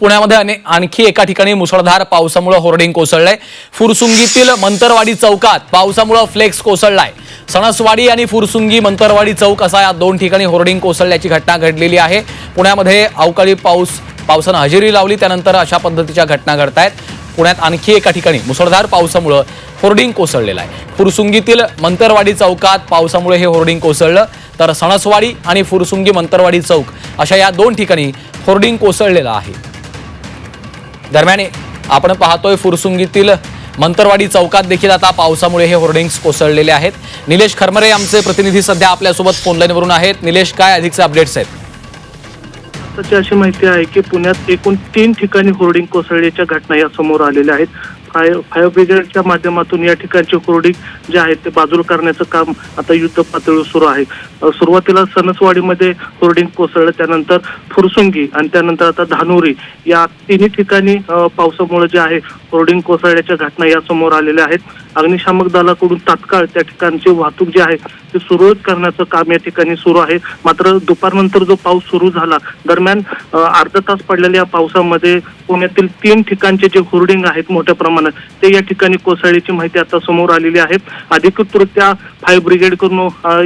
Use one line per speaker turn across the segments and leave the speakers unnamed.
पुण्यामध्ये अने- आणखी एका ठिकाणी मुसळधार पावसामुळे होर्डिंग कोसळलंय. फुरसुंगीतील मंतरवाडी चौकात पावसामुळे फ्लेक्स कोसळलाय. सणसवाडी आणि फुरसुंगी मंतरवाडी चौक असा या दोन ठिकाणी होर्डिंग कोसळल्याची घटना घडलेली आहे. पुण्यामध्ये अवकाळी पाऊस पावसानं हजेरी लावली त्यानंतर अशा पद्धतीच्या घटना घडतायत. पुण्यात आणखी एका ठिकाणी मुसळधार पावसामुळं होर्डिंग कोसळलेलं आहे. फुरसुंगीतील मंतरवाडी चौकात पावसामुळे हे होर्डिंग कोसळलं तर सणसवाडी आणि फुरसुंगी मंतरवाडी चौक अशा या दोन ठिकाणी होर्डिंग कोसळलेलं आहे. दरम्यान आपण पाहतोय फुरसुंगीतील मंतरवाडी चौकात देखील आता पावसामुळे हे होर्डिंग्स कोसळलेले आहेत. निलेश खरमरे आमचे प्रतिनिधी सध्या आपल्यासोबत फोनलाईनवरून आहेत. निलेश काय अधिकचे अपडेट्स आहेत?
अशी माहिती आहे की पुण्यात एकूण तीन ठिकाणी होर्डिंग कोसळल्याच्या घटना या समोर आलेल्या आहेत. फायर फायर ब्रिगेडच्या माध्यमातून या ठिकाणचे कोरडी जे आहेत ते बाजूला करण्याचं काम आता युद्ध पातळीवर सुरू आहे. सुरुवातीला सणसवाडीमध्ये होर्डिंग कोसळलं त्यानंतर फुरसुंगी आणि त्यानंतर आता धानोरी या तिन्ही ठिकाणी पावसामुळे जे आहे होर्डिंग कोसळल्याच्या घटना या समोर आलेल्या आहेत. अग्निशामक दलाकडून तात्काळ त्या ठिकाणची वाहतूक जी आहे ती सुरळीत करण्याचं काम या ठिकाणी सुरू आहे. मात्र दुपारनंतर जो पाऊस सुरू झाला दरम्यान अर्धा तास पडलेल्या या पावसामध्ये पुण्यातील तीन ठिकाणचे जे होर्डिंग आहेत मोठ्या प्रमाणात ते या ठिकाणी कोसळल्याची माहिती आता समोर आलेली आहे. अधिकृतरित्या फायर ब्रिगेडकडून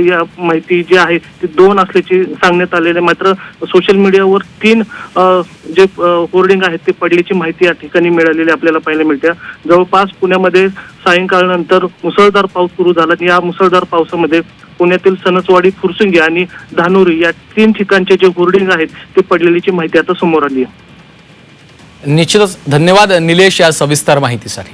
या माहिती जी आहे ती दोन असल्याची सांगण्यात आलेली आहे. मात्र सोशल मीडियावर तीन जे होर्डिंग आहेत ते पडल्याची माहिती या ठिकाणी मिळालेली आपल्याला पाहायला मिळते. जवळपास पुण्यामध्ये सायंकाळ सायंकाळनंतर मुसळधार पाऊस सुरू झाला. या मुसळधार पावसामध्ये पुण्यातील सणसवाडी फुरसुंगी आणि धानोरी या तीन ठिकाणचे जे होर्डिंग आहेत ते पडलेलीची माहिती आता समोर आली
निश्चितच धन्यवाद निलेश या सविस्तर माहितीसाठी.